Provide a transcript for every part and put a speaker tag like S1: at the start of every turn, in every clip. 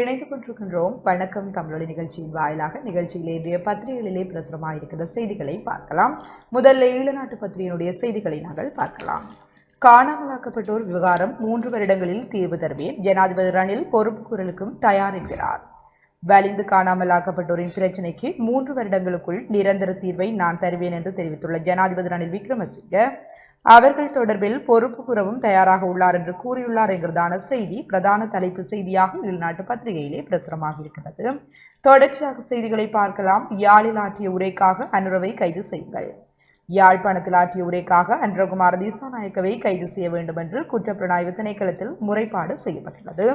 S1: இணைந்து கொண்டிருக்கின்றோம் வணக்கம் தமிழொலி நிகழ்ச்சியின் வாயிலாக நிகழ்ச்சியில் இன்றைய பத்திரிகைகளிலே பிரசுரமாயிருக்கிற செய்திகளை பார்க்கலாம். முதல்ல ஈழ நாட்டு பத்திரிகையினுடைய செய்திகளை நாங்கள் பார்க்கலாம். காணாமலாக்கப்பட்டோர் விவகாரம் மூன்று வருடங்களில் தீர்வு தருவேன். ஜனாதிபதி ரணில் பொறுப்பு குரலுக்கும் தயார் என்கிறார் வலிந்து காணாமலாக்கப்பட்டோரின் பிரச்சினைக்கு மூன்று வருடங்களுக்குள் நிரந்தர தீர்வை நான் தருவேன் என்று தெரிவித்துள்ள ஜனாதிபதி ரணில் விக்ரமசிங்க அவர்கள் தொடர்பில் பொறுப்பு கூறவும் தயாராக உள்ளார் என்று கூறியுள்ளார் என்கிறதான செய்தி பிரதான தலைப்பு செய்தியாக உள்நாட்டு பத்திரிகையிலே பிரசுரமாக இருக்கிறது. தொடர்ச்சியாக செய்திகளை பார்க்கலாம். யாழில் ஆற்றிய உரைக்காக அனுரவை கைது செய்யுங்கள். யாழ்ப்பாணத்தில் ஆற்றிய உரைக்காக அன்றகுமார் தீசாநாயக்கவை கைது செய்ய வேண்டும் என்று குற்றப்புலனாய்வு திணைக்களத்தில் முறைப்பாடு செய்யப்பட்டுள்ளது.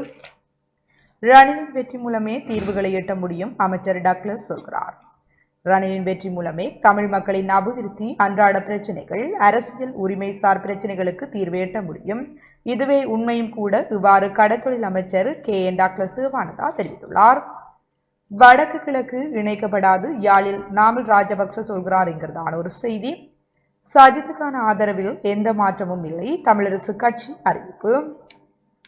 S1: ரணிலின் வெற்றி மூலமே தீர்வுகளை எட்ட முடியும் அமைச்சர் டக்ளஸ் சொல்கிறார். ரணிலின் வெற்றி மூலமே தமிழ் மக்களின் அபிவிருத்தி அன்றாட பிரச்சனைகள் அரசியல் உரிமை சார் பிரச்சனைகளுக்கு தீர்வு எட்ட முடியும். இதுவே உண்மையும் கூட இவ்வாறு கடற்தொழில் அமைச்சர் கே. என். டாக்டர் சிவானந்தா தெரிவித்துள்ளார். வடக்கு கிழக்கு இணைக்கப்படாது. யாழில் நாமல் ராஜபக்ச சொல்கிறார் என்கிறதான ஒரு செய்தி. சஜித்துக்கான ஆதரவில் எந்த மாற்றமும் இல்லை. தமிழரசு கட்சி அறிவிப்பு.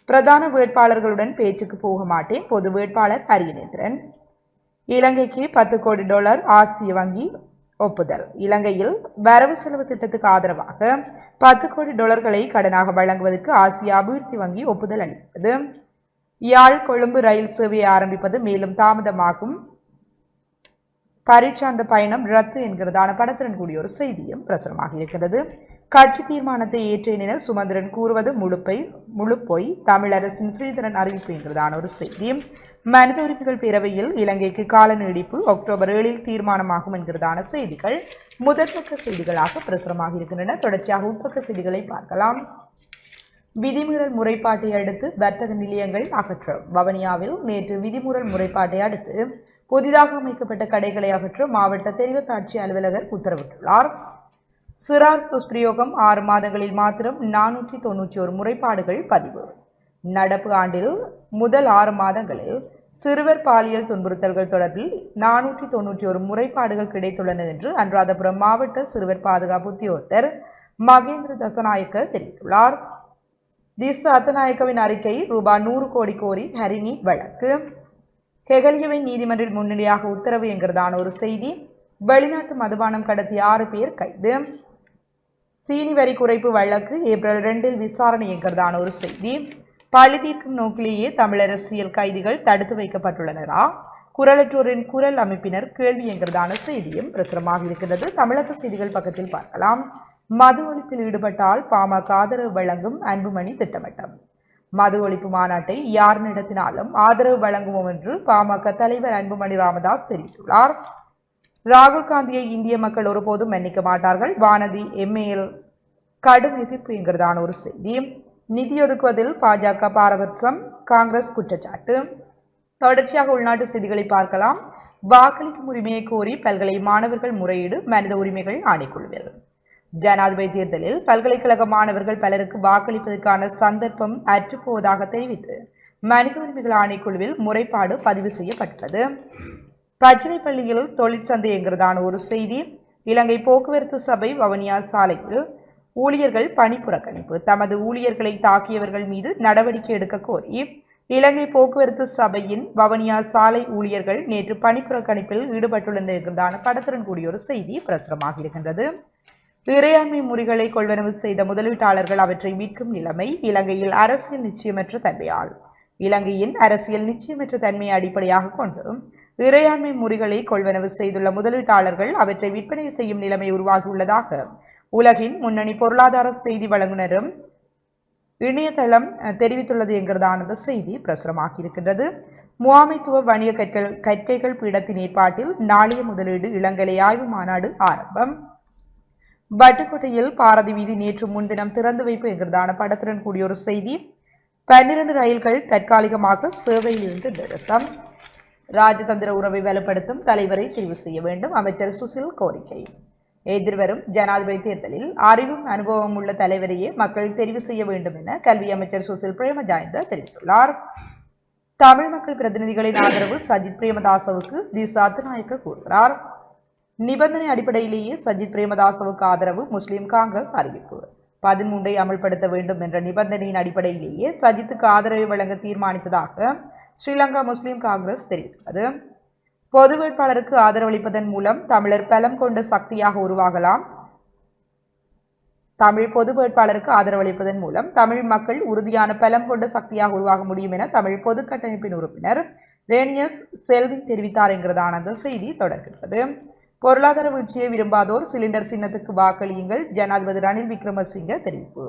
S1: பிரதான வேட்பாளர்களுடன் பேச்சுக்கு போக மாட்டேன். பொது வேட்பாளர் அரியநேந்திரன் இலங்கைக்கு பத்து கோடி டாலர் ஆசிய வங்கி ஒப்புதல். இலங்கையில் வரவு செலவு திட்டத்துக்கு ஆதரவாக பத்து கோடி டாலர்களை கடனாக வழங்குவதற்கு ஆசிய அபிவிருத்தி வங்கி ஒப்புதல் அளித்தது. யாழ் கொழும்பு ரயில் சேவையை ஆரம்பிப்பது மேலும் தாமதமாகும். பரீட்சாந்த பயணம் ரத்து என்கிறதான படத்துடன் கூடிய ஒரு செய்தியும் பிரசுரமாக இருக்கிறது. கட்சி தீர்மானத்தை ஏற்றேன் சுமந்திரன் கூறுவது முழுப்பை முழுப்பொய் தமிழரசின் ஸ்ரீதரன் அறிவிப்பு என்கிறதான ஒரு செய்தி மனித உரிமைகள் பேரவையில் இலங்கைக்கு கால நீடிப்பு அக்டோபர் ஏழில் தீர்மானமாகும் என்கிறதான செய்திகள். முதற்பக்க செய்திகளாக பிரசுரமாக இருக்கின்றன. தொடர்ச்சியாக உட்பக்க செய்திகளை பார்க்கலாம். விதிமீறல் முறைப்பாட்டை அடுத்து வர்த்தக நிலையங்கள் அகற்ற வவனியாவில் நேற்று விதிமீறல் முறைப்பாட்டை அடுத்து புதிதாக அமைக்கப்பட்ட கடைகளை அகற்ற மாவட்ட தெரிவத்தாட்சி அலுவலகர் உத்தரவிட்டுள்ளார். சிறார் துஷ்பிரயோகம் ஆறு மாதங்களில் மாத்திரம் நானூற்றி தொன்னூற்றி ஒரு முறைப்பாடுகள் பதிவு. நடப்பு ஆண்டில் முதல் ஆறு மாதங்களில் சிறுவர் பாலியல் துன்புறுத்தல்கள் தொடர்பில் நானூற்றி தொன்னூற்றி ஒரு முறைப்பாடுகள் கிடைத்துள்ளன என்று அனுராதபுரம் மாவட்ட சிறுவர் பாதுகாப்பு உத்தியோகத்தர் மகேந்திர தசநாயக்க தெரிவித்துள்ளார். தி அத்தநாயக்கவின் அறிக்கை ரூபாய் நூறு கோடி கோரி ஹரிணி வழக்கு. கெகலியவை நீதிமன்றில் முன்னிலையாக உத்தரவு என்கிறதான ஒரு செய்தி வெளிநாட்டு மதுபானம் கடத்திய ஆறு பேர் கைது. சீனி வரி குறைப்பு வழக்கு ஏப்ரல் ரெண்டில் விசாரணை என்கிறதான ஒரு செய்தி. பழி தீர்க்கும் நோக்கிலேயே தமிழரசியல் அரசியல் கைதிகள் தடுத்து வைக்கப்பட்டுள்ளனரா? குரலற்றோரின் குரல் அமைப்பினர் கேள்வி என்கிறதான செய்தியும் பிரசுரமாக இருக்கிறது தமிழக செய்திகள் பக்கத்தில் பார்க்கலாம். மது ஒழிப்பில் ஈடுபட்டால் பாமக ஆதரவு வழங்கும் அன்புமணி திட்டமிட்டம். மது ஒழிப்பு மாநாட்டை யார் நடத்தினாலும் ஆதரவு வழங்குவோம் என்று பாமக தலைவர் அன்புமணி ராமதாஸ் தெரிவித்துள்ளார். ராகுல் காந்தியை இந்திய மக்கள் ஒருபோதும் மன்னிக்க மாட்டார்கள். வானதி எம்ஏஎல் கடும் எதிர்ப்பு என்கிறதான ஒரு செய்தி. நிதி ஒதுக்குவதில் பாஜக பாரபட்சம் காங்கிரஸ் குற்றச்சாட்டு. தொடர்ச்சியாக உள்நாட்டு செய்திகளை பார்க்கலாம். வாக்களிக்கும் உரிமையை கோரி பல்கலை மாணவர்கள் முறையீடு மனித உரிமைகள் ஆணைக்குழுவில். ஜனாதிபதி தேர்தலில் பல்கலைக்கழக மாணவர்கள் பலருக்கு வாக்களிப்பதற்கான சந்தர்ப்பம் அற்றுப்போவதாக தெரிவித்து மனித உரிமைகள் ஆணைக்குழுவில் முறைப்பாடு பதிவு செய்யப்பட்டுள்ளது. பச்சிலைப்பள்ளியில் தொழிற்சந்தை என்கிறதான ஒரு செய்தி. இலங்கை போக்குவரத்து சபை வவனியா சாலையில் ஊழியர்கள் பணி புறக்கணிப்பு. தமது ஊழியர்களை தாக்கியவர்கள் மீது நடவடிக்கை எடுக்க கோரி இலங்கை போக்குவரத்து சபையின் வவனியா சாலை ஊழியர்கள் நேற்று பணிப்புறக்கணிப்பில் ஈடுபட்டுள்ளதற்கான படத்துடன் கூடிய ஒரு செய்தி பிரசுரமாக இருக்கின்றது. இறையாண்மை முறிகளை கொள்வனவு செய்த முதலீட்டாளர்கள் அவற்றை மீட்கும் நிலைமை இலங்கையில் அரசியல் நிச்சயமற்ற தன்மையால் இலங்கையின் அரசியல் நிச்சயமற்ற தன்மையை அடிப்படையாக கொண்டு இறையாண்மை முறிகளை கொள்வனவு செய்துள்ள முதலீட்டாளர்கள் அவற்றை விற்பனை செய்யும் நிலைமை உருவாகியுள்ளதாக உலகின் முன்னணி பொருளாதார செய்தி வழங்குனரும் இணையதளம் தெரிவித்துள்ளது என்கிறதானது செய்தி பிரசுரமாகி இருக்கின்றது முகாமைத்துவ வணிக கற்கள் கற்கைகள் பீடத்தின் ஏற்பாட்டில் நாளைய முதலீடு இளங்கலை ஆய்வு மாநாடு ஆரம்பம். வட்டுக்கோட்டையில் பாரதி வீதி நேற்று முன்தினம் திறந்து வைப்பு என்கிறதான படத்துடன் கூடிய ஒரு செய்தி. பன்னிரண்டு ரயில்கள் தற்காலிகமாக சேவையில் இருந்து நிறுத்தம். ராஜதந்திர உறவை வலுப்படுத்தும் தலைவரை தெரிவு செய்ய வேண்டும். அமைச்சர் சுசில் கோரிக்கை. எதிர்வரும் ஜனாதிபதி தேர்தலில் அறிவும் அனுபவம் உள்ள தலைவரையே மக்கள் தெரிவு செய்ய வேண்டும் என கல்வி அமைச்சர் சுசில் பிரேமஜாயந்த தெரிவித்துள்ளார். தமிழ் மக்கள் பிரதிநிதிகளின் ஆதரவு சஜித் பிரேமதாசவுக்கு தி சத்நாயக்க கூறுகிறார். நிபந்தனை அடிப்படையிலேயே சஜித் பிரேமதாசவுக்கு ஆதரவு முஸ்லிம் காங்கிரஸ் அறிவிப்பு. பதிமூன்றை அமல்படுத்த வேண்டும் என்ற நிபந்தனையின் அடிப்படையிலேயே சஜித்துக்கு ஆதரவை வழங்க தீர்மானித்ததாக ஸ்ரீலங்கா முஸ்லிம் காங்கிரஸ் தெரிவித்துள்ளது. பொது வேட்பாளருக்கு ஆதரவளிப்பதன் மூலம் தமிழர் பலம் கொண்ட சக்தியாக உருவாகலாம். தமிழ் பொது வேட்பாளருக்கு ஆதரவளிப்பதன் மூலம் தமிழ் மக்கள் உறுதியான பலம் கொண்ட சக்தியாக உருவாக முடியும் என தமிழ் பொது கட்டமைப்பின் உறுப்பினர் ரேனியஸ் செல்வி தெரிவித்தார் என்கிறதான அந்த செய்தி தொடர்கிறது. பொருளாதார வீழ்ச்சியை விரும்பாதோர் சிலிண்டர் சின்னத்துக்கு வாக்களியுங்கள். ஜனாதிபதி ரணில் விக்ரமசிங்க தெரிவிப்பு.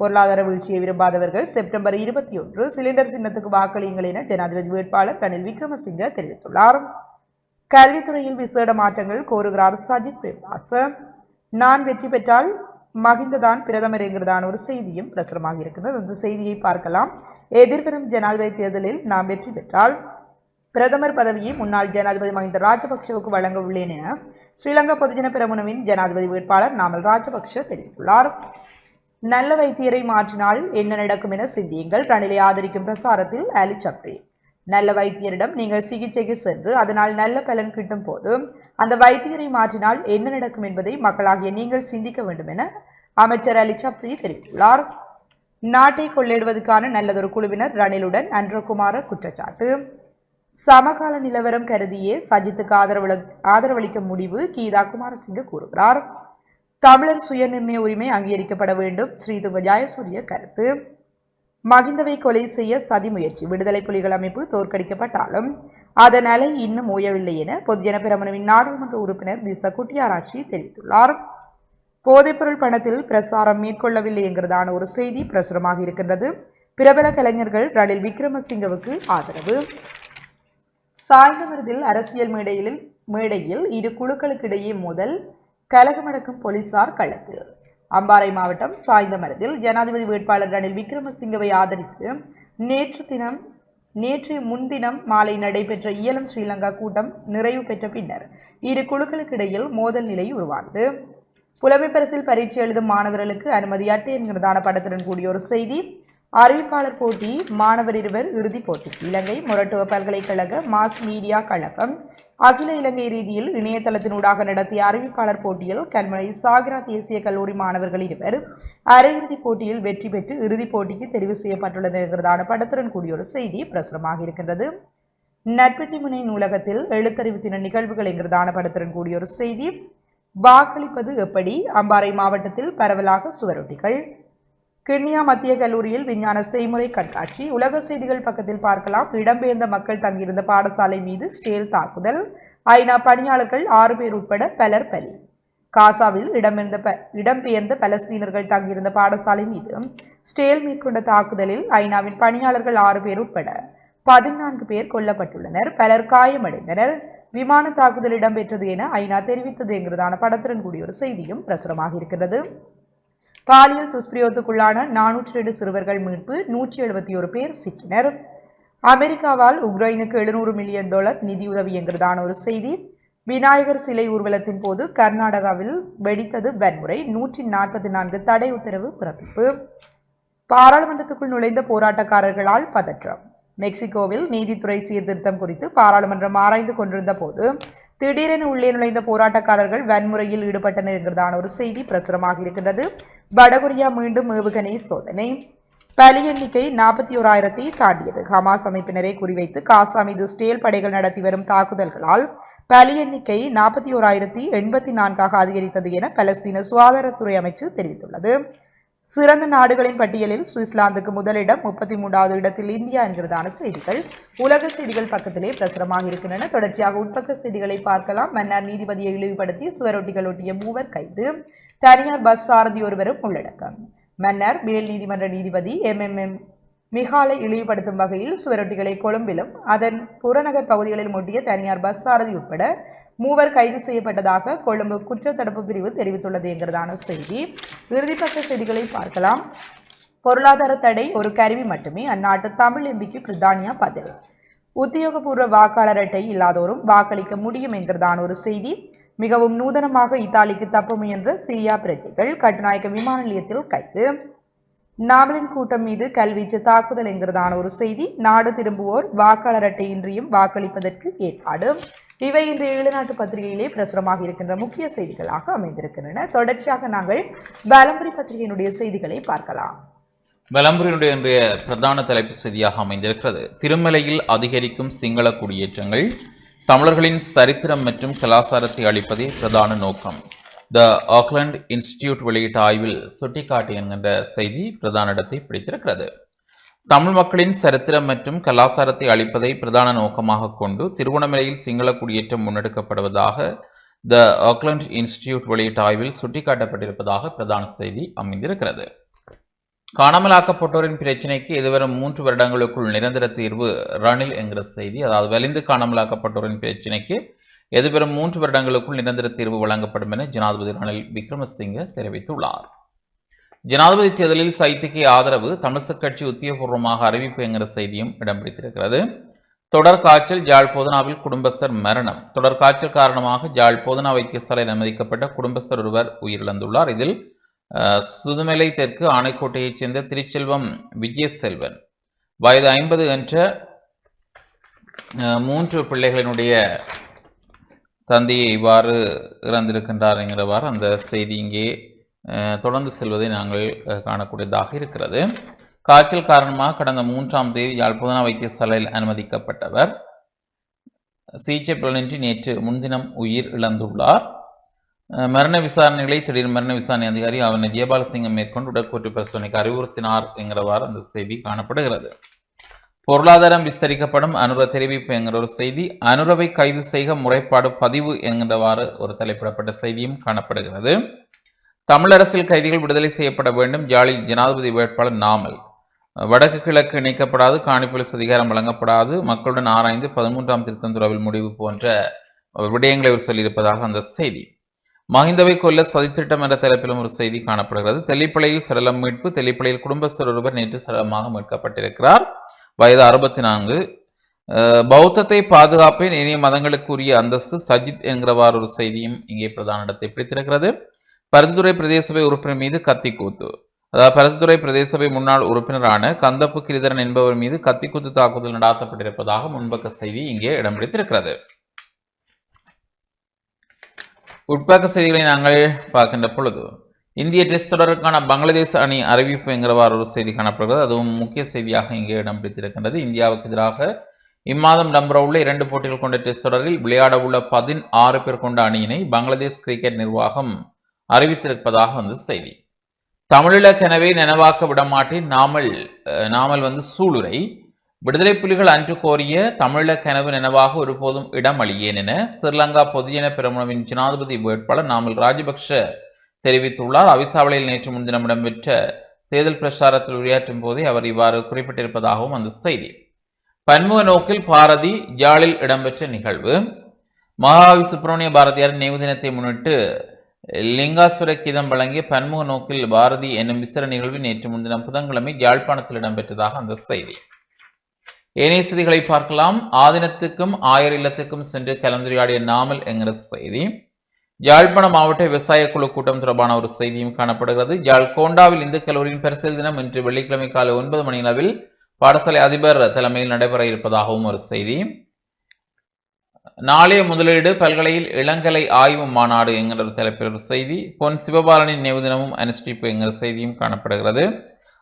S1: பொருளாதார வீழ்ச்சியை விரும்பாதவர்கள் செப்டம்பர் இருபத்தி ஒன்று சிலிண்டர் சின்னத்துக்கு வாக்களியுங்கள் என ஜனாதிபதி வேட்பாளர் ரணில் விக்ரமசிங்க தெரிவித்துள்ளார். கல்வித்துறையில் விசேட மாற்றங்கள் கோருகிறார் சஜித் பிரேமதாச நான் வெற்றி பெற்றால் மகிந்ததான் பிரதமர் என்கிறதான ஒரு செய்தியும் பிரசுரமாக இருக்கிறது. அந்த செய்தியை பார்க்கலாம். எதிர்வரும் ஜனாதிபதி தேர்தலில் நாம் வெற்றி பெற்றால் பிரதமர் பதவியை முன்னாள் ஜனாதிபதி மஹிந்த ராஜபக்சவுக்கு வழங்க உள்ளேன் என ஸ்ரீலங்கா பொதுஜன பெரமுனவின் ஜனாதிபதி வேட்பாளர் நாமல் ராஜபக்ஷ தெரிவித்துள்ளார். நல்ல வைத்தியரை மாற்றினால் என்ன நடக்கும் என சிந்தியுங்கள். ரணிலை ஆதரிக்கும் பிரசாரத்தில் அலி சப்ரி நல்ல வைத்தியரிடம் நீங்கள் சிகிச்சைக்கு சென்று அதனால் நல்ல பலன் கிட்டும் போது அந்த வைத்தியரை மாற்றினால் என்ன நடக்கும் என்பதை மக்களாகிய நீங்கள் சிந்திக்க வேண்டும் என அமைச்சர் அலி சப்ரி தெரிவித்துள்ளார். நாட்டை கொள்ளையிடுவதற்கான நல்லதொரு குழுவினர் ரணிலுடன் அன்றகுமார குற்றச்சாட்டு. சமகால நிலவரம் கருதியே சஜித்துக்கு ஆதரவு ஆதரவளிக்க முடிவு கீதா குமாரசிங்க கூறுகிறார். தமிழர் சுயநிர்ணய உரிமை அங்கீகரிக்கப்பட வேண்டும் ஸ்ரீதுங்க ஜாயசூரிய கருத்து. மகிந்தவை கொலை செய்ய சதி முயற்சி. விடுதலை புலிகள் அமைப்பு தோற்கடிக்கப்பட்டாலும் அதன் அலை இன்னும் ஓயவில்லை என பொதுஜன பெரமுனவின் நாடாளுமன்ற உறுப்பினர் திச குட்டியாராட்சி தெரிவித்துள்ளார். போதைப்பொருள் பணத்தில் பிரசாரம் மேற்கொள்ளவில்லை என்கிறதான ஒரு செய்தி பிரசுரமாக இருக்கின்றது. பிரபல கலைஞர்கள் ரணில் விக்ரமசிங்கவுக்கு ஆதரவு. சாய்ந்தமருதில் அரசியல் மேடையில் மேடையில் இரு குழுக்களுக்கிடையே முதல். கலகமடக்கும் போலீசார் களத்தில். அம்பாறை மாவட்டம் சாய்ந்தமரத்தில் ஜனாதிபதி வேட்பாளர் ரணில் விக்ரமசிங்கவை ஆதரித்து நேற்று தினம் நேற்று முன்தினம் மாலை நடைபெற்ற இயலம் ஸ்ரீலங்கா கூட்டம் நிறைவு பெற்ற பின்னர் இரு குழுக்களுக்கிடையில் மோதல் நிலை உருவானது. புலமைப்பரசில் பரீட்சை எழுதும் மாணவர்களுக்கு அனுமதி அட்டை என்கிறதான படத்துடன் கூடிய ஒரு செய்தி. அறிவிப்பாளர் போட்டி மாணவர் இருவர் இறுதிப் போட்டி. இலங்கை மொரட்டுவ பல்கலைக்கழக மாஸ் மீடியா கழகம். அகில இலங்கை ரீதியில் இணையதளத்தினூடாக நடத்திய அறிவிப்பாளர் போட்டியில் கண்மலை சாகரா தேசிய கல்லூரி மாணவர்கள் இருவர் அரையிறுதிப் போட்டியில் வெற்றி பெற்று இறுதிப் போட்டிக்கு தெரிவு செய்யப்பட்டுள்ளனர் என்கிறதான படத்துடன் கூடிய ஒரு செய்தி பிரசுரமாக இருக்கின்றது. நட்பெட்டி முனை நூலகத்தில் எழுத்தறிவு தின நிகழ்வுகள் என்கிறதான படத்துடன் கூடிய ஒரு செய்தி. வாக்களிப்பது எப்படி? அம்பாறை மாவட்டத்தில் பரவலாக சுவரொட்டிகள். கிண்ணியா மத்திய கல்லூரியில் விஞ்ஞான செய்முறை கண்காட்சி. உலக செய்திகள் பக்கத்தில் பார்க்கலாம். இடம்பெயர்ந்த மக்கள் தங்கியிருந்த பாடசாலை மீது ஸ்டேல் தாக்குதல். ஐநா பணியாளர்கள் ஆறு பேர் உட்பட பலர் பலி. காசாவில் இடம்பெயர்ந்த ப- இடம்பெயர்ந்த பலஸ்தீனர்கள் தங்கியிருந்த பாடசாலை மீது ஸ்டேல் மேற்கொண்ட தாக்குதலில் ஐநாவின் பணியாளர்கள் ஆறு பேர் உட்பட பதினான்கு பேர் கொல்லப்பட்டுள்ளனர். பலர் காயமடைந்தனர். விமான தாக்குதல் இடம்பெற்றது என ஐநா தெரிவித்தது என்கிறதான படத்துடன் கூடிய ஒரு செய்தியும் பிரசுரமாக இருக்கிறது. பாலியல் துஷ்பிரயோகத்துக்குள்ளான நானூற்றி ரெண்டு சிறுவர்கள் மீட்பு நூற்றி எழுபத்தி ஒரு பேர் சிக்கினர். அமெரிக்காவால் உக்ரைனுக்கு எழுநூறு மில்லியன் டாலர் நிதியுதவி என்கிறதான ஒரு செய்தி. விநாயகர் சிலை ஊர்வலத்தின் போது கர்நாடகாவில் வெடித்தது வன்முறை. நூற்றி நாற்பத்தி நான்கு தடை உத்தரவு பிறப்பிப்பு. பாராளுமன்றத்துக்குள் நுழைந்த போராட்டக்காரர்களால் பதற்றம். மெக்சிகோவில் நீதித்துறை சீர்திருத்தம் குறித்து பாராளுமன்றம் ஆராய்ந்து கொண்டிருந்த போது திடீரென உள்ளே நுழைந்த போராட்டக்காரர்கள் வன்முறையில் ஈடுபட்டனர் என்கிறதான ஒரு செய்தி பிரசுரமாக இருக்கின்றது. வடகொரியா மீண்டும் ஏவுகணை சோதனை. பலி எண்ணிக்கை நாற்பத்தி ஓராயிரத்தை தாண்டியது. ஹமாஸ் அமைப்பினரை குறிவைத்து காசா மீது ஸ்டேல் படைகள் நடத்தி வரும் தாக்குதல்களால் பலி எண்ணிக்கை நாற்பத்தி ஓராயிரத்தி எண்பத்தி நான்காக அதிகரித்தது என பலஸ்தீன சுகாதாரத்துறை அமைச்சு தெரிவித்துள்ளது. சிறந்த நாடுகளின் பட்டியலில் சுவிட்சர்லாந்துக்கு முதலிடம் முப்பத்தி மூன்றாவது இடத்தில் இந்தியா என்கிறதான செய்திகள். உலக செய்திகள் பக்கத்திலே பிரசுரமாக இருக்கின்றன. தொடர்ச்சியாக உட்பக்க செய்திகளை பார்க்கலாம். மன்னார் நீதிபதியை இழிவுபடுத்தி சுவரொட்டிகள் ஒட்டிய மூவர் கைது. தனியார் பஸ் சாரதி ஒருவரும் உள்ளடக்கம். மன்னர் மேல் நீதிமன்ற நீதிபதி எம் எம் எம் மிகாலை இழிவுபடுத்தும் வகையில் சுவரொட்டிகளை கொழும்பிலும் அதன் புறநகர் பகுதிகளில் ஒட்டிய தனியார் பஸ் சாரதி உட்பட மூவர் கைது செய்யப்பட்டதாக கொழும்பு குற்றத்தடுப்பு பிரிவு தெரிவித்துள்ளது என்கிறதான செய்தி. இறுதிப்பட்ட செய்திகளை பார்க்கலாம். பொருளாதார தடை ஒரு கருவி மட்டுமே. அந்நாட்டு தமிழ் எம்பிக்கு பிரித்தானியா பதில். உத்தியோகபூர்வ வாக்காளர் அட்டை இல்லாதோரும் வாக்களிக்க முடியும் என்கிறதான ஒரு செய்தி. மிகவும் நூதனமாக இத்தாலிக்கு தப்ப முயன்ற சிரியா பிரஜைகள் கட்டுநாயக்க விமான நிலையத்தில் கைது. நாவலின் கூட்டம் மீது கல்வீச்சு தாக்குதல் என்கிறதான ஒரு செய்தி. நாடு திரும்புவோர் வாக்காளர் அட்டையின்றியும் வாக்களிப்பதற்கு ஏற்பாடு. இவை இன்றைய ஈழநாட்டு பத்திரிகையிலே பிரசுரமாக இருக்கின்ற முக்கிய செய்திகளாக அமைந்திருக்கின்றன. தொடர்ச்சியாக நாங்கள் பலம்புரி பத்திரிகையினுடைய செய்திகளை பார்க்கலாம்.
S2: பலம்புரியினுடைய இன்றைய பிரதான தலைப்பு செய்தியாக அமைந்திருக்கிறது. திருமலையில் அதிகரிக்கும் சிங்கள குடியேற்றங்கள் தமிழர்களின் சரித்திரம் மற்றும் கலாச்சாரத்தை அளிப்பதே பிரதான நோக்கம். த ஆக்லாண்ட் இன்ஸ்டிடியூட் வெளியிட்ட ஆய்வில் சுட்டிக்காட்டு என்கின்ற செய்தி பிரதான இடத்தை பிடித்திருக்கிறது. தமிழ் மக்களின் சரித்திரம் மற்றும் கலாச்சாரத்தை அளிப்பதை பிரதான நோக்கமாக கொண்டு திருவண்ணாமலையில் சிங்கள குடியேற்றம் முன்னெடுக்கப்படுவதாக த ஆக்லாண்ட் இன்ஸ்டிடியூட் வெளியிட்ட ஆய்வில் சுட்டிக்காட்டப்பட்டிருப்பதாக பிரதான செய்தி அமைந்திருக்கிறது. காணாமலாக்கப்பட்டோரின் பிரச்சினைக்கு எதிர்வரும் மூன்று வருடங்களுக்குள் நிரந்தர தீர்வு ரணில் என்கிற செய்தி. அதாவது வலிந்து காணாமலாக்கப்பட்டோரின் பிரச்சினைக்கு எதிர்வரும் மூன்று வருடங்களுக்குள் நிரந்தர தீர்வு வழங்கப்படும் என ஜனாதிபதி ரணில் விக்ரமசிங்க தெரிவித்துள்ளார். ஜனாதிபதி தேர்தலில் சைத்துக்கு ஆதரவு தமிழிசை கட்சி உத்தியோகபூர்வமாக அறிவிப்பு என்கிற செய்தியும் இடம் பிடித்திருக்கிறது. தொடர் காய்ச்சல் ஜாழ் போதனாவில் குடும்பஸ்தர் மரணம். தொடர் காய்ச்சல் காரணமாக ஜாழ் போதனா வைத்தியசாலையில் அனுமதிக்கப்பட்ட குடும்பஸ்தர் ஒருவர் உயிரிழந்துள்ளார். இதில் சுதுமலை தெற்கு ஆணைக்கோட்டையைச் சேர்ந்த திருச்செல்வம் விஜயசெல்வன். வயது ஐம்பது என்ற மூன்று பிள்ளைகளினுடைய தந்தையை இவ்வாறு இறந்திருக்கின்றார் என்கிறவாறு அந்த செய்தி இங்கே தொடர்ந்து செல்வதை நாங்கள் காணக்கூடியதாக இருக்கிறது. காய்ச்சல் காரணமாக கடந்த மூன்றாம் தேதி யாழ்ப்புதனா வைத்தியசாலையில் அனுமதிக்கப்பட்டவர். சிகிச்சை பலனின்றி நேற்று முன்தினம் உயிர் இழந்துள்ளார். மரண விசாரணைகளை திடீர் மரண விசாரணை அதிகாரி அவனை ஜெயபாலசிங்கம் மேற்கொண்டு உடற்கூற்று பரிசோதனைக்கு அறிவுறுத்தினார் என்கிறவாறு அந்த செய்தி காணப்படுகிறது. பொருளாதாரம் விஸ்தரிக்கப்படும் அனுர தெரிவிப்பு என்கிற ஒரு செய்தி அனுரவை கைது செய்க முறைப்பாடு பதிவு என்கிறவாறு ஒரு தலைப்பிடப்பட்ட செய்தியும் காணப்படுகிறது. தமிழரசில் கைதிகள் விடுதலை செய்யப்பட வேண்டும் ஜாலி ஜனாதிபதி வேட்பாளர் நாமல். வடக்கு கிழக்கு இணைக்கப்படாது காணி போலீஸ் அதிகாரம் வழங்கப்படாது மக்களுடன் ஆராய்ந்து பதிமூன்றாம் திருத்தந்துறவில் முடிவு போன்ற விடயங்களை அவர் சொல்லியிருப்பதாக அந்த செய்தி. மஹிந்தவை கொல்ல சதித்திட்டம் என்ற தலைப்பிலும் ஒரு செய்தி காணப்படுகிறது. தெல்லிப்பளையில் சடலம் மீட்பு தெல்லிப்பளையில் குடும்பஸ்தர் ஒருவர் நேற்று சடலமாக மீட்கப்பட்டிருக்கிறார். வயது அறுபத்தி நான்கு பௌத்தத்தை பாதுகாப்பேன் இனிய மதங்களுக்குரிய அந்தஸ்து சஜித் என்கிறவாறு ஒரு செய்தியும் இங்கே பிரதான இடத்தை பிடித்திருக்கிறது. பரிந்துரை பிரதேசபை உறுப்பினர் மீது கத்திக்கூத்து. அதாவது பருத்தித்துறை பிரதேச சபை முன்னாள் உறுப்பினரான கந்தப்பு கிரிதரன் என்பவர் மீது கத்திக்குத்து தாக்குதல் நடாத்தப்பட்டிருப்பதாக முன்பக்க செய்தி இங்கே இடம் பிடித்திருக்கிறது. உட்பக்க செய்திகளை நாங்கள் பார்க்கின்ற பொழுது இந்திய டெஸ்ட் தொடருக்கான பங்களாதேஷ் அணி அறிவிப்பு என்கிறவாறு ஒரு செய்தி காணப்படுகிறது. அதுவும் முக்கிய செய்தியாக இங்கே இடம் பிடித்திருக்கின்றது. இந்தியாவுக்கு எதிராக இம்மாதம் உள்ள இரண்டு போட்டிகள் கொண்ட டெஸ்ட் தொடரில் விளையாட உள்ள பதினாறு பேர் கொண்ட அணியினை பங்களாதேஷ் கிரிக்கெட் நிர்வாகம் அறிவித்திருப்பதாக வந்து செய்தி. தமிழீழ கனவை நனவாக்க விடமாட்டேன். நாமல் நாமல் வந்து சூளுரை. விடுதலை புலிகள் அன்று கோரிய தமிழக கனவு நினைவாக ஒருபோதும் இடம் அளியேன் என ஸ்ரீலங்கா பொதுஜன பெருமனவின் ஜனாதிபதி வேட்பாளர் நாமல் ராஜபக்ஷ தெரிவித்துள்ளார். அவிசாவளையில் நேற்று முன்தினம் இடம்பெற்ற தேர்தல் பிரச்சாரத்தில் உரையாற்றும் போதே அவர் இவ்வாறு குறிப்பிட்டிருப்பதாகவும் அந்த செய்தி. பன்முக நோக்கில் பாரதி ஜாலில் இடம்பெற்ற நிகழ்வு. மகாவி சுப்பிரமணிய பாரதியார் நினைவு தினத்தை முன்னிட்டு லிங்காஸ்வர கீதம் வழங்கிய பன்முக நோக்கில் பாரதி என்னும் விசிற நிகழ்வு நேற்று முன்தினம் புதன்கிழமை யாழ்ப்பாணத்தில் இடம்பெற்றதாக அந்த செய்தி. ஏனைய செய்திகளை பார்க்கலாம். ஆதினத்துக்கும் ஆயர் இல்லத்துக்கும் சென்று கலந்துரையாடிய நாமல் என்கிற செய்தி. யாழ்ப்பாண மாவட்ட விவசாய குழு கூட்டம் தொடர்பான ஒரு செய்தியும் காணப்படுகிறது. யாழ் கோண்டாவில் இந்து கல்லூரியின் பரிசல் தினம் இன்று வெள்ளிக்கிழமை காலை ஒன்பது மணி அளவில் பாடசாலை அதிபர் தலைமையில் நடைபெற இருப்பதாகவும் ஒரு செய்தி. நாளைய முதலீடு பல்கலையில் இளங்கலை ஆய்வு மாநாடு என்கிற ஒரு தலைப்பில் ஒரு செய்தி. பொன் சிவபாலனின் நினைவு தினமும் அனுஷ்டிப்பு என்கிற செய்தியும் காணப்படுகிறது.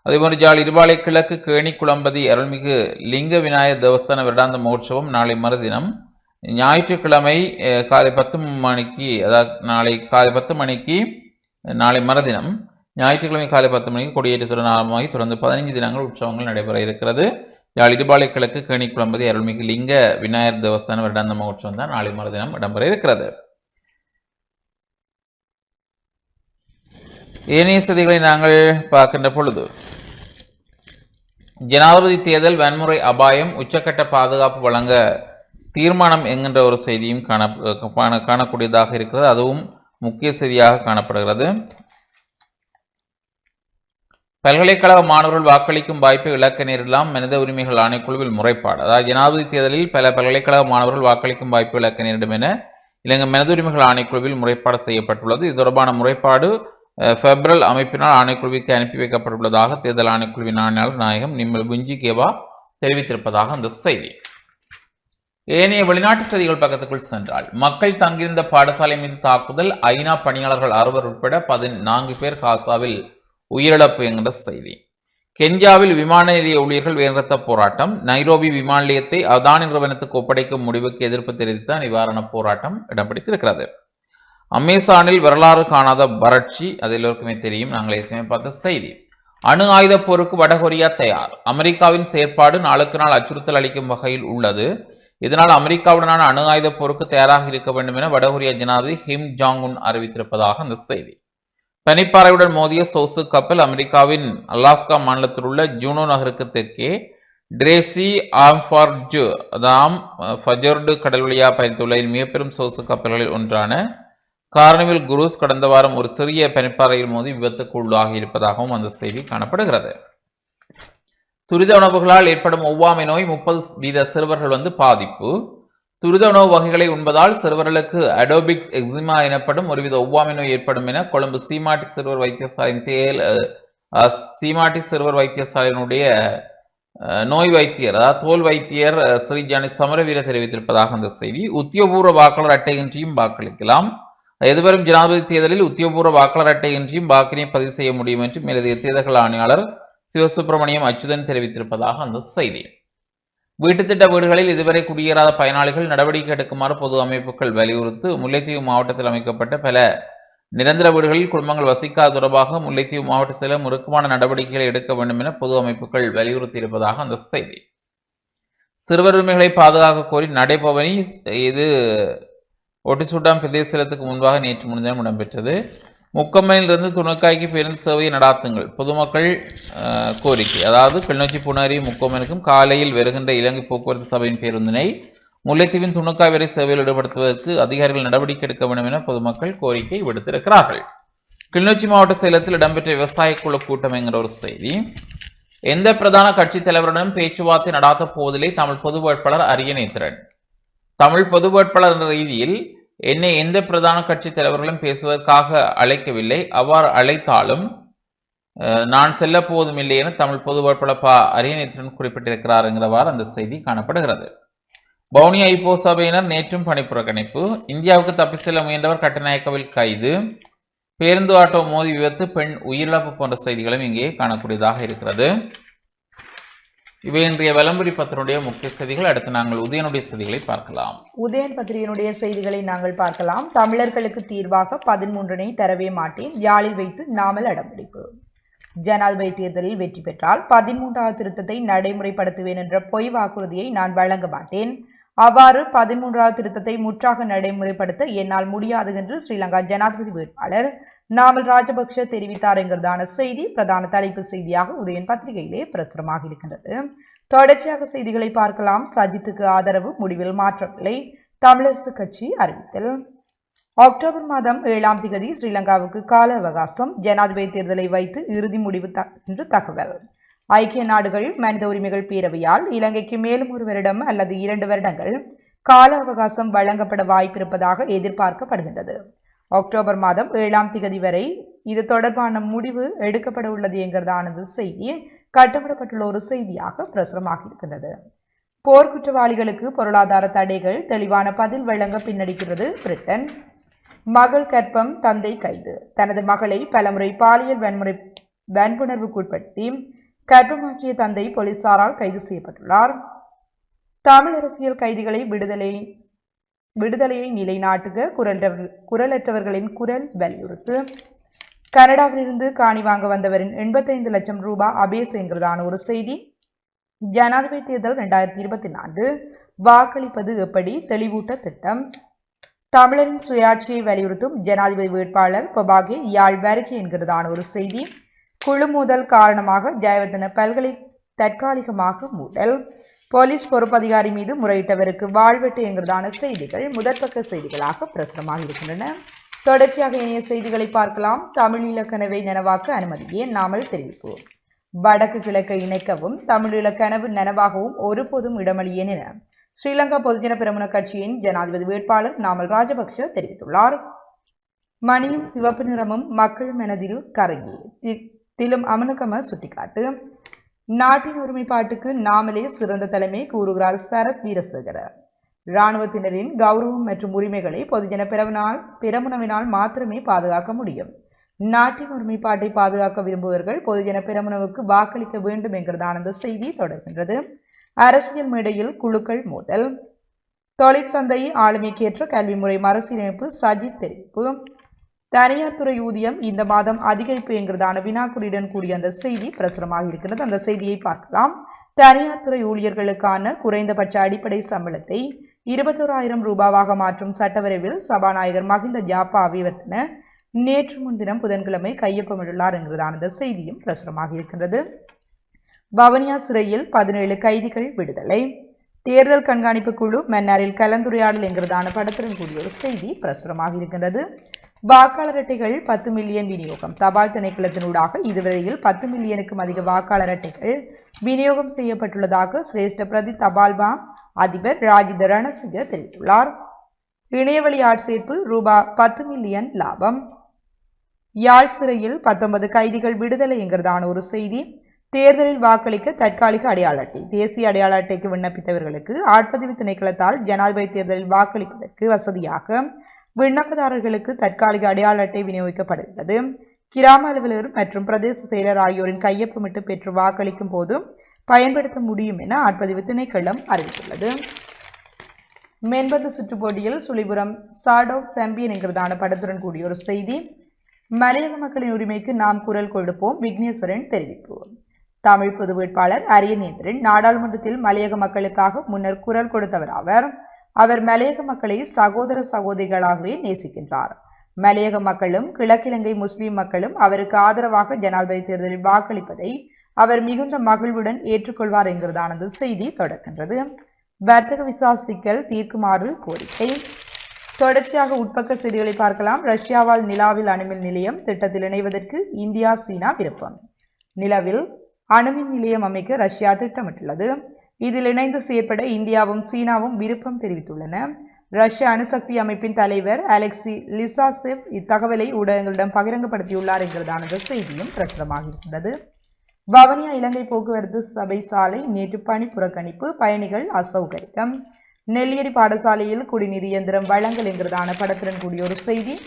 S2: அதேபோன்று ஜாழ் இருபாலை கிழக்கு கேணி குளம்பதி அருள்மிகு லிங்க விநாயகர் தேவஸ்தான வருடாந்த மகோற்சவம் நாளை மறுதினம். ஞாயிற்றுக்கிழமை காலை பத்து மணிக்கு அதாவது நாளை காலை பத்து மணிக்கு நாளை மறுதினம். ஞாயிற்றுக்கிழமை காலை பத்து மணிக்கு கொடியேற்றத்துடன் ஆரம்பமாகி தொடர்ந்து பதினைஞ்சு தினங்கள் உற்சவங்கள் நடைபெற இருக்கிறது. யாழ் இடுபாலை கிழக்கு கேணி குளம்பதி அருள்மிகு லிங்க விநாயகர் தேவஸ்தான வருடாந்த மகோற்சவம் தான் நாளை மறுதினம் இடம்பெற இருக்கிறது. ஏனைய சதிகளை நாங்கள் பார்க்கின்ற பொழுது ஜனாதிபதி தேர்தல் வன்முறை அபாயம் உச்சக்கட்ட பாதுகாப்பு வழங்க தீர்மானம் என்கின்ற ஒரு செய்தியும் காண காணக்கூடியதாக இருக்கிறது. அதுவும் முக்கிய செய்தியாக காணப்படுகிறது. பல்கலைக்கழக மாணவர்கள் வாக்களிக்கும் வாய்ப்பை இழக்க நேரிடலாம். மனித உரிமைகள் ஆணைக்குழுவில் முறைப்பாடு. அதாவது ஜனாதிபதி தேர்தலில் பல பல்கலைக்கழக மாணவர்கள் வாக்களிக்கும் வாய்ப்பு இழக்க நேரிடும் என இலங்கை மனித உரிமைகள் ஆணைக்குழுவில் முறைப்பாடு செய்யப்பட்டுள்ளது. இது தொடர்பான முறைப்பாடு ஃபெப்ரல் அமைப்பினால் ஆணைக்குழுவிற்கு அனுப்பி வைக்கப்பட்டுள்ளதாக தேர்தல் ஆணைக்குழுவின் ஆணையாளர் நாயகம் நிம்மல் புஞ்சி கேவா தெரிவித்திருப்பதாக அந்த செய்தி. ஏனைய வெளிநாட்டு செய்திகள் பக்கத்துக்குள் சென்றால் மக்கள் தங்கியிருந்த பாடசாலை மீது தாக்குதல் ஐநா பணியாளர்கள் அறுவர் உட்பட பதினான்கு பேர் காசாவில் உயிரிழப்பு என்கிற செய்தி. கென்யாவில் விமான நிலைய ஊழியர்கள் வேறுத்த போராட்டம் நைரோபி விமான நிலையத்தை அதானி நிறுவனத்துக்கு ஒப்படைக்கும் முடிவுக்கு எதிர்ப்பு தெரிவித்த நிவாரண போராட்டம் இடம்பிடித்திருக்கிறது அமேசானில் வரலாறு காணாத வறட்சி அது எல்லோருக்குமே தெரியும். நாங்கள் ஏற்கனவே பார்த்த செய்தி. அணு ஆயுத போருக்கு வடகொரியா தயார். அமெரிக்காவின் செயற்பாடு நாளுக்கு நாள் அச்சுறுத்தல் அளிக்கும் வகையில் உள்ளது. இதனால் அமெரிக்காவுடனான அணு ஆயுத போருக்கு தயாராக இருக்க வேண்டும் என வடகொரியா ஜனாதிபதி ஹிம் ஜாங் உன் அறிவித்திருப்பதாக அந்த செய்தி. பனிப்பாறையுடன் மோதிய சோசு கப்பல் அமெரிக்காவின் அலாஸ்கா மாநிலத்தில் உள்ள ஜூனோ நகருக்கு தெற்கே டிரேசி ஆம்ஃபார்ஜு அதாம் ஃபஜர்டு கடல் வழியாக பயணித்துள்ள மிகப்பெரும் சோசு கப்பல்களில் ஒன்றான கார்னிவில் குரூஸ் கடந்த வாரம் ஒரு சிறிய பனிப்பாறையில் மோதி விபத்துக்கு உள்ளாகி இருப்பதாகவும் அந்த செய்தி காணப்படுகிறது. துரித உணவுகளால் ஏற்படும் ஒவ்வாமை நோய் முப்பது வீத சிறுவர்கள் வந்து பாதிப்பு. துரித உணவு வகைகளை உண்பதால் சிறுவர்களுக்கு அடோபிக்ஸ் எக்ஸிமா எனப்படும் ஒருவித ஒவ்வாமை நோய் ஏற்படும் என கொழும்பு சீமாட்டி சிறுவர் வைத்தியசாலையின் தேல் அஹ், சீமாட்டி சிறுவர் வைத்தியசாலையினுடைய நோய் வைத்தியர் அதாவது தோல் வைத்தியர் ஸ்ரீஜானி சமரவீர தெரிவித்திருப்பதாக அந்த செய்தி. உத்தியோகபூர்வ வாக்காளர் அட்டையின்றியும் வாக்களிக்கலாம். எதிர்வரும் ஜனாதிபதி தேர்தலில் உத்தியோகபூர்வ வாக்காளர் அட்டையின்றியும் வாக்கினை பதிவு செய்ய முடியும் என்று மேலதிக தேர்தல்கள் ஆணையாளர் சிவசுப்பிரமணியம் அச்சுதன் தெரிவித்திருப்பதாக அந்த செய்தி. வீட்டுத்திட்ட வீடுகளில் இதுவரை குடியேறாத பயனாளிகள் நடவடிக்கை எடுக்குமாறு பொது அமைப்புகள் வலியுறுத்து முல்லைத்தீவு மாவட்டத்தில் அமைக்கப்பட்ட பல நிரந்தர வீடுகளில் குடும்பங்கள் வசிக்காத தொடர்பாக முல்லைத்தீவு மாவட்ட சில முறுக்கமான நடவடிக்கைகளை எடுக்க வேண்டும் என பொது அமைப்புகள் வலியுறுத்தி இருப்பதாக அந்த செய்தி. சிறுவர் உரிமைகளை பாதுகாக்க கோரி நடைபவனி இது ஒட்டிசுட்டாம் பிரதேசத்துக்கு முன்பாக நேற்று முன்தினம் இடம்பெற்றது. முக்கம்மையிலிருந்து துணுக்காய்க்கு பேருந்து சேவையை நடாத்துங்கள் பொதுமக்கள் கோரிக்கை. அதாவது கிளிநொச்சி புனரி முக்கம்மனுக்கும் காலையில் வருகின்ற இலங்கை போக்குவரத்து சபையின் பேருந்தினை முல்லைத்தீவின் துணுக்காய் வரை சேவையில் ஈடுபடுத்துவதற்கு அதிகாரிகள் நடவடிக்கை எடுக்க வேண்டும் என பொதுமக்கள் கோரிக்கை விடுத்திருக்கிறார்கள். கிளிநொச்சி மாவட்ட சேலத்தில் இடம்பெற்ற விவசாய குழு கூட்டம் என்கிற ஒரு செய்தி. எந்த பிரதான கட்சித் தலைவருடனும் பேச்சுவார்த்தை நடாத்த போவதில்லை தமிழ் பொது வேட்பாளர் அரியநேத்திரன் தமிழ் பொது வேட்பாளர் என்ற ரீதியில் என்னை எந்த பிரதான கட்சி தலைவர்களும் பேசுவதற்காக அழைக்கவில்லை. அவ்வாறு அழைத்தாலும் நான் செல்ல போவதும் இல்லை என தமிழ் பொது வேட்பாளர் ப. அரியநேத்திரன் குறிப்பிட்டிருக்கிறார் என்கிறவாறு அந்த செய்தி காணப்படுகிறது. பவுனி ஐபோ சபையினர் நேற்றும் பணிப்புறக்கணிப்பு இந்தியாவுக்கு தப்பி செல்ல முயன்றவர் கட்டநாயக்கவில் கைது. பேருந்து ஆட்டோ மோதி விபத்து பெண் உயிரிழப்பு போன்ற செய்திகளும் இங்கே காணக்கூடியதாக இருக்கிறது. இவை இன்றைய விளம்பரி பத்தினுடைய முக்கிய செய்திகள். அடுத்து நாங்கள் உதயனுடைய செய்திகளை பார்க்கலாம்.
S1: உதயன் பத்திரிகையினுடைய செய்திகளை நாங்கள் பார்க்கலாம். தமிழர்களுக்கு தீர்வாக பதிமூன்றனை தரவே மாட்டேன். யாழில் வைத்து நாமல் அடம்பிடிப்பு. ஜனாதிபதி தேர்தலில் வெற்றி பெற்றால் பதிமூன்றாவது திருத்தத்தை நடைமுறைப்படுத்துவேன் என்ற பொய் வாக்குறுதியை நான் வழங்க மாட்டேன். அவ்வாறு பதிமூன்றாவது திருத்தத்தை முற்றாக நடைமுறைப்படுத்த என்னால் முடியாது என்று ஸ்ரீலங்கா ஜனாதிபதி வேட்பாளர் நாமல் ராஜபக்ஷ தெரிவித்தார் என்கிறதான செய்தி பிரதான தலைப்பு செய்தியாக உதயன் பத்திரிகையிலே பிரசுரமாக இருக்கின்றது. தொடர்ச்சியாக செய்திகளை பார்க்கலாம். சஜித்துக்கு ஆதரவு முடிவில் மாற்றமில்லை தமிழரசு கட்சி அறிவித்தல். அக்டோபர் மாதம் ஏழாம் திகதி ஸ்ரீலங்காவுக்கு கால அவகாசம். ஜனாதிபதி தேர்தலை வைத்து இறுதி முடிவு என்று தகவல். ஐக்கிய நாடுகள் மனித உரிமைகள் பேரவையால் இலங்கைக்கு மேலும் ஒரு வருடம் அல்லது இரண்டு வருடங்கள் கால அவகாசம் வழங்கப்பட வாய்ப்பிருப்பதாக எதிர்பார்க்கப்படுகின்றது. அக்டோபர் மாதம் ஏழாம் திகதி வரை இது தொடர்பான முடிவு எடுக்கப்பட உள்ளது என்கிறதானது செய்தி. கட்டப்படப்பட்டுள்ள ஒரு செய்தியாக பிரசுரமாக இருக்கின்றது. போர்க்குற்றவாளிகளுக்கு பொருளாதார தடைகள் தெளிவான பதில் வழங்க பின்னடிக்கிறது பிரிட்டன். மகள் கற்பம் தந்தை கைது. தனது மகளை பலமுறை பாலியல் வன்முறை வன்புணர்வுக்குட்படுத்தி கர்ப்பமாக்கிய தந்தை போலீசாரால் கைது செய்யப்பட்டுள்ளார். தமிழ் அரசியல் கைதிகளை விடுதலை விடுதலையை நிலைநாட்டுக குரல் குரலற்றவர்களின் குரல் வலியுறுத்து. கனடாவிலிருந்து காணி வாங்க வந்தவரின் எண்பத்தைந்து லட்சம் ரூபாய் அபேஸ் ஒரு செய்தி. ஜனாதிபதி தேர்தல் ரெண்டாயிரத்தி இருபத்தி நான்கு. வாக்களிப்பது எப்படி? தெளிவூட்ட திட்டம். தமிழரின் சுயாட்சியை வலியுறுத்தும் ஜனாதிபதி வேட்பாளர் பொபாகே யாழ் வருகை என்கிறதான ஒரு செய்தி. குழு மோதல் காரணமாக ஜெயவர்தன பல்கலை தற்காலிகமாக மூடல். போலீஸ் பொறுப்பதிகாரி மீது முறையிட்டவருக்கு வாழ்வெட்டு என்கிறதான செய்திகள் முதற்பக்க செய்திகளாக பிரசுரமாக இருக்கின்றன. தொடர்ச்சியாக இணைய செய்திகளை பார்க்கலாம். தமிழ் கனவை நனவாக்க அனுமதியே நாமல் தெரிவிப்போம். வடக்கு கிழக்கை இணைக்கவும் தமிழீழ கனவு நனவாகவும் ஒருபோதும் இடமளியேன் என ஸ்ரீலங்கா பொதுஜன பெரமுன கட்சியின் ஜனாதிபதி வேட்பாளர் நாமல் ராஜபக்ஷ தெரிவித்துள்ளார். மணியும் சிவப்பு நிறமும் மக்கள் மனதில் கரங்கி திலும் அமனுக்கம சுட்டிக்காட்டு. நாட்டின் ஒருமைப்பாட்டுக்கு நாமளே சிறந்த தலைமை கூறுகிறார் சரத் வீரசேகர. இராணுவத்தினரின் கௌரவம் மற்றும் உரிமைகளை பொதுஜன பிறவினால் பிறமுனவினால் மாத்திரமே பாதுகாக்க முடியும். நாட்டின் ஒருமைப்பாட்டை பாதுகாக்க விரும்புவர்கள் பொதுஜன பிறமுனவுக்கு வாக்களிக்க வேண்டும் என்கிறதான அந்த செய்தி தொடர்கின்றது. அரசியல் மேடையில் குழுக்கள் மோதல் தொழிற்சந்தை ஆளுமைக்கேற்ற கல்வி முறை மறுசீரமைப்பு சஜித் தெரிவிப்பு. தனியார் துறை ஊதியம் இந்த மாதம் அதிகரிப்பு என்கிறதான வினாக்குறியுடன் கூடிய அந்த செய்தி பிரசுரமாக இருக்கிறது. அந்த செய்தியை பார்க்கலாம். தனியார் துறை ஊழியர்களுக்கான குறைந்தபட்ச அடிப்படை சம்பளத்தை இருபத்தோராயிரம் ரூபாவாக மாற்றும் சட்டவரைவில் சபாநாயகர் மகிந்த ஜாப்பா அபிவர்த்தன நேற்று முன்தினம் புதன்கிழமை கையொப்பமிட்டுள்ளார் என்கிறதான அந்த செய்தியும் பிரசுரமாக இருக்கின்றது. வவனியா சிறையில் பதினேழு கைதிகள் விடுதலை. தேர்தல் கண்காணிப்பு குழு மன்னாரில் கலந்துரையாடல் என்கிறதான படத்துடன் கூடிய ஒரு செய்தி பிரசுரமாக இருக்கின்றது. வாக்காளர் அட்டைகள் பத்து மில்லியன் விநியோகம். தபால் திணைக்களத்தினூடாக இதுவரையில் பத்து மில்லியனுக்கும் அதிக வாக்காளர் அட்டைகள் விநியோகம் செய்யப்பட்டுள்ளதாக சிரேஷ்ட பிரதி தபால்மா அதிபர் ராஜித ரணசிங்க தெரிவித்துள்ளார். இணையவழி ஆட்சேர்ப்பு ரூபா பத்து மில்லியன் லாபம். யாழ் சிறையில் பத்தொன்பது கைதிகள் விடுதலை என்கிறதான ஒரு செய்தி. தேர்தலில் வாக்களிக்க தற்காலிக அடையாள அட்டை. தேசிய அடையாள அட்டைக்கு விண்ணப்பித்தவர்களுக்கு ஆட்பதிவு திணைக்களத்தால் ஜனாதிபதி தேர்தலில் வாக்களிப்பதற்கு வசதியாக விண்ணப்பதாரர்களுக்கு தற்காலிக அடையாள அட்டை விநியோகிக்கப்படுகிறது. கிராம அலுவலர் மற்றும் பிரதேச செயலர் ஆகியோரின் கையொப்பமிட்டு பெற்று வாக்களிக்கும் போதும் பயன்படுத்த முடியும் என ஆட்பதிவு திணைக்களம் அறிவித்துள்ளது. மென்பந்து சுற்றுப்போட்டியில் போட்டியில் சுழிபுரம் ஆஃப் சாம்பியன் என்கிறதான படத்துடன் கூடிய ஒரு செய்தி. மலையக மக்களின் உரிமைக்கு நாம் குரல் கொடுப்போம். விக்னேஸ்வரன் தெரிவிப்போம் தமிழ் பொது வேட்பாளர் அரியநேந்திரன் நாடாளுமன்றத்தில் மலையக மக்களுக்காக முன்னர் குரல் கொடுத்தவர் அவர். அவர் மலையக மக்களை சகோதர சகோதரிகளாகவே நேசிக்கின்றார். மலையக மக்களும் கிழக்கிழங்கை முஸ்லிம் மக்களும் அவருக்கு ஆதரவாக ஜனாதிபதி தேர்தலில் வாக்களிப்பதை அவர் மிகுந்த மகிழ்வுடன் ஏற்றுக்கொள்வார் என்கிறதானது செய்தி தொடர்கின்றது. வர்த்தக விசா சிக்கல் தீர்க்குமாறு கோரிக்கை. தொடர்ச்சியாக உட்பக்க செய்திகளை பார்க்கலாம். ரஷ்யாவால் நிலாவில் அணுமின் நிலையம் திட்டத்தில் இணைவதற்கு இந்தியா சீனா விருப்பம். நிலவில் அணுமின் நிலையம் அமைக்க ரஷ்யா திட்டமிட்டுள்ளது. இதில் இணைந்து செயற்பட இந்தியாவும் சீனாவும் விருப்பம் தெரிவித்துள்ளன. ரஷ்ய அணுசக்தி அமைப்பின் தலைவர் அலெக்சி லிசாசெவ் இத்தகவலை ஊடகங்களிடம் பகிரங்கப்படுத்தியுள்ளார் என்கிறதான செய்தியும் பிரசுரமாகியிருந்தது வவனியா இலங்கை போக்குவரத்து சபை சாலை நேற்று பணி புறக்கணிப்பு பயணிகள் அசௌகரியம். நெல்லியடி பாடசாலையில் குடிநீர் இயந்திரம் வழங்கல் என்கிறதான படத்துடன் கூடிய ஒரு செய்தி.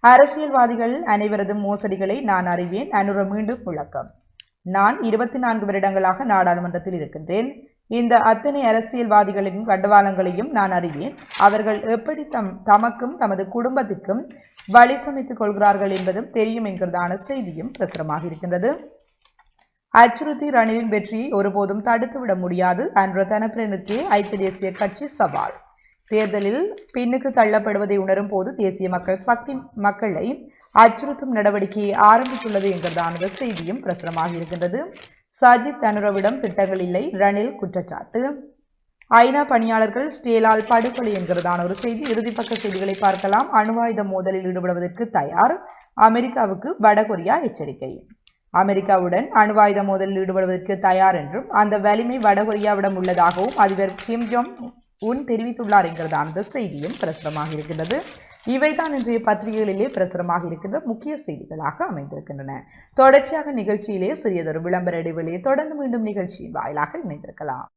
S1: அரசியல்வாதிகள் அனைவரதும் மோசடிகளை நான் அறிவேன். அனுர மீண்டும் விளக்கம். நான் இருபத்தி நான்கு வருடங்களாக நாடாளுமன்றத்தில் இருக்கின்றேன். இந்த அத்தனை அரசியல்வாதிகளின் கண்டவாளங்களையும் நான் அறிவேன். அவர்கள் எப்படி தம் தமக்கும் தமது குடும்பத்திற்கும் வழி சமைத்துக் கொள்கிறார்கள் என்பதும் தெரியும் என்கிறதான செய்தியும் பிரசுரமாக இருக்கின்றது. அச்சுறுத்தி ரணிலின் வெற்றியை ஒருபோதும் தடுத்துவிட முடியாது என்ற தனப்பிரனுக்கே ஐக்கிய தேசிய கட்சி சவால். தேர்தலில் பின்னுக்கு தள்ளப்படுவதை உணரும் போது தேசிய மக்கள் சக்தி மக்களை அச்சுறுத்தும் நடவடிக்கையை ஆரம்பித்துள்ளது என்கிறதான செய்தியும் பிரசுரமாகி இருக்கின்றது. சஜித் அனுரவிடம் திட்டங்கள் இல்லை ரணில் குற்றச்சாட்டு. ஐநா பணியாளர்கள் ஸ்டேலால் படுகொலை என்கிறதான ஒரு செய்தி. இறுதிப்பக்க செய்திகளை பார்க்கலாம். அணுவாயுத மோதலில் ஈடுபடுவதற்கு தயார். அமெரிக்காவுக்கு வடகொரியா எச்சரிக்கை. அமெரிக்காவுடன் அணுவாயுத மோதலில் ஈடுபடுவதற்கு தயார் என்றும் அந்த வலிமை வடகொரியாவிடம் உள்ளதாகவும் அதிபர் கிம் ஜோங் உன் தெரிவித்துள்ளார் என்கிறதான அந்த செய்தியும் பிரசுரமாக இருக்கின்றது. இவைதான் இன்றைய பத்திரிகைகளிலே பிரசுரமாக இருக்கின்ற முக்கிய செய்திகளாக அமைந்திருக்கின்றன. தொடர்ச்சியாக நிகழ்ச்சியிலே சிறியதொரு விளம்பர இடைவெளியை தொடர்ந்து மீண்டும் நிகழ்ச்சியின் வாயிலாக இணைந்திருக்கலாம்.